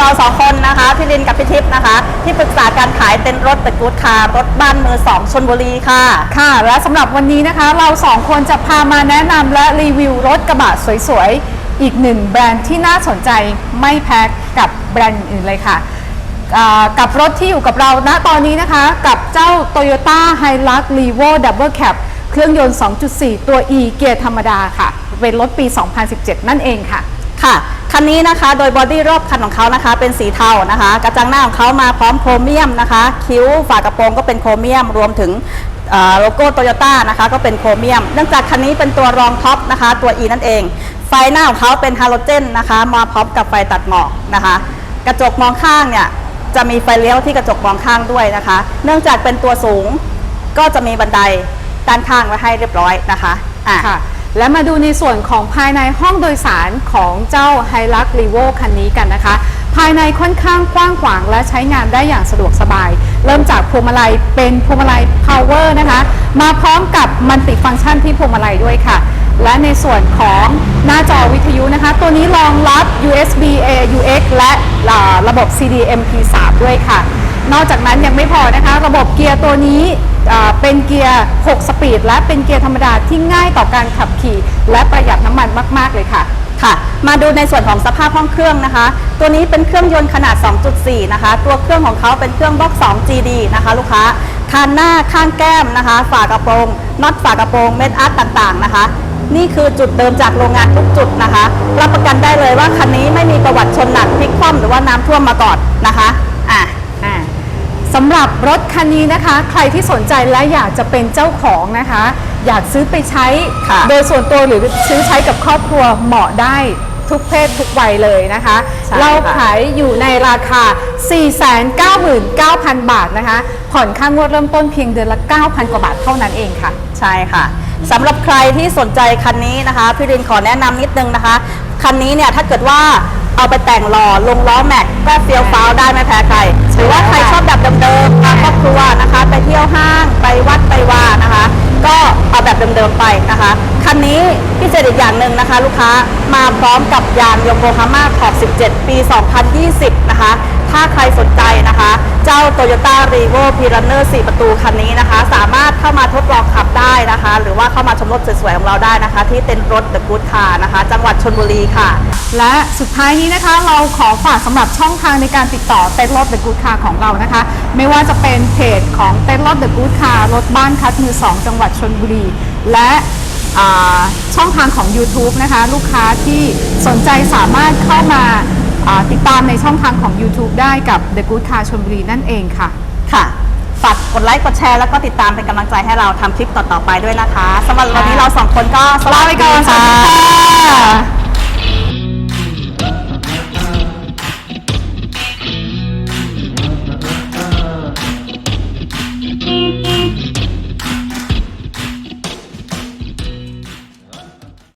เราสองคนนะคะ พี่ลินกับพี่ทิพย์นะคะ ที่ปรึกษาการขายเต็นท์รถเดอะกู๊ดคาร์รถบ้านมือสองชนบุรีค่ะ ค่ะ และสำหรับวันนี้นะคะ เราสองคนจะพามาแนะนำและรีวิวรถกระบะสวยๆ อีกหนึ่งแบรนด์ที่น่าสนใจไม่แพ้กับแบรนด์อื่นเลยค่ะอ่ากับรถที่อยู่กับเราณตอนนี้นะคะ กับเจ้า Toyota Hilux Revo Double Cab เครื่องยนต์ 2.4 ตัว E เกียร์ธรรมดาค่ะ เป็นรถปี 2017 นั่นเองค่ะ ค่ะคันนี้นะคะโดยบอดี้รอบคันของเขานะคะ เป็นสีเทานะคะ กระจังหน้าของเขามาพร้อมโครเมียมนะคะ คิ้วฝากระโปรงก็เป็นโครเมียมรวมถึงโลโก้โตโยต้านะคะก็เป็นโครเมียม เนื่องจากคันนี้เป็นตัวรองท็อปนะคะ ตัว E นั่นเอง ไฟหน้าของเขาเป็นฮาโลเจนนะคะ มาพร้อมกับไฟตัดหมอกนะคะ กระจกมองข้างเนี่ยจะมีไฟเลี้ยวที่กระจกมองข้างด้วยนะคะ เนื่องจากเป็นตัวสูงก็จะมีบันไดด้านข้างไว้ให้เรียบร้อยนะคะอะ และมาดูในส่วนของภายในห้องโดยสารของเจ้า h i l u x r e v o คันนี้กันนะคะ ภายในค่อนข้างกว้างขวางและใช้งานได้อย่างสะดวกสบาย เริ่มจากพวงมาลัยเป็นพวงมาลัย power นะคะ มาพร้อมกับมันติฟังก์ชันที่พวงมาลัยด้วยค่ะ และในส่วนของหน้าจอวิทยุนะคะ ตัวนี้รองรับ USB AUX และระบบ CD MP3 ด้วยค่ะ นอกจากนั้นยังไม่พอนะคะ ระบบเกียร์ตัวนี้เป็นเกียร์ 6 สปีด และเป็นเกียร์ธรรมดาที่ง่ายต่อการขับขี่ และประหยัดน้ำมันมาก ๆ เลยค่ะค่ะ มาดูในส่วนของสภาพห้องเครื่องนะคะ ตัวนี้เป็นเครื่องยนต์ขนาด 2.4 นะคะ ตัวเครื่องของเขาเป็นเครื่องบล็อก 2 GD นะคะ ลูกค้าคานหน้าข้างแก้มนะคะ ฝากระโปรงน็อตฝากระโปรงเม็ดอาร์ตต่างๆนะคะ นี่คือจุดเดิมจากโรงงานทุกจุดนะคะ รับประกันได้เลยว่าคันนี้ไม่มีประวัติชนหนักพลิกคว่ำหรือว่าน้ำท่วมมาก่อนนะคะอะอ่า สำหรับรถคันนี้นะคะ ใครที่สนใจและอยากจะเป็นเจ้าของนะคะ อยากซื้อไปใช้ ค่ะโดยส่วนตัวหรือซื้อใช้กับครอบครัวเหมาะได้ทุกเพศทุกวัยเลยนะคะ ใช่เราค่ะขายอยู่ในราคา 499,000 บาทนะคะ ผ่อนค่างวดเริ่มต้นเพียงเดือนละ 9,000 กว่าบาทเท่านั้นเองค่ะ ใช่ค่ะสำหรับใครที่สนใจคันนี้นะคะ พี่รินขอแนะนำนิดนึงนะคะ คันนี้เนี่ยถ้าเกิดว่า เอาไปแต่งหล่อลงล้อแม็กก็เฟี้ยวฟ้าวได้ไม่แพ้ใครหรือว่าใครชอบแบบเดิมๆมาครอบครัวนะคะ ไปเที่ยวห้างไปวัดไปวานะคะ ก็เอาแบบเดิมๆไปนะคะคันนี้พิเศษอีกอย่างหนึ่งนะคะ ลูกค้ามาพร้อมกับยางโยโกฮาม่าขอบ 17 ปี 2020 นะคะ ถ้าใครสนใจนะคะ เจ้า Toyota r e v o p i r a n n e r 4 ประตูคันนี้นะคะ สามารถเข้ามาทดลองขับได้นะคะ หรือว่าเข้ามาชมรถสวยๆของเราได้นะคะ ที่เต็นท์รถ The Good Car นะคะ จังหวัดชนบุรีค่ะ และสุดท้ายนี้นะคะเราขอฝากสำหรับช่องทางในการติดต่อเต็นท์รถ The Good Car ของเรานะคะ ไม่ว่าจะเป็นเพจของเต็นท์รถ The Good Car รถบ้านคัดมือ 2 จังหวัดชนบุรี และ ช่องทางของ YouTube นะคะ ลูกค้าที่สนใจสามารถเข้ามาอ่าติดตามในช่องทางของ YouTube ได้กับ The Good Car ชนบุรีนั่นเองค่ะ ค่ะฝากกดไลค์กดแชร์แล้วก็ติดตามเป็นกำลังใจให้เราทำคลิปต่อๆไปด้วยนะคะสำหรับวันนี้เราสองคนก็สวัสลาดีไปก่อนสวัสดีค่ะ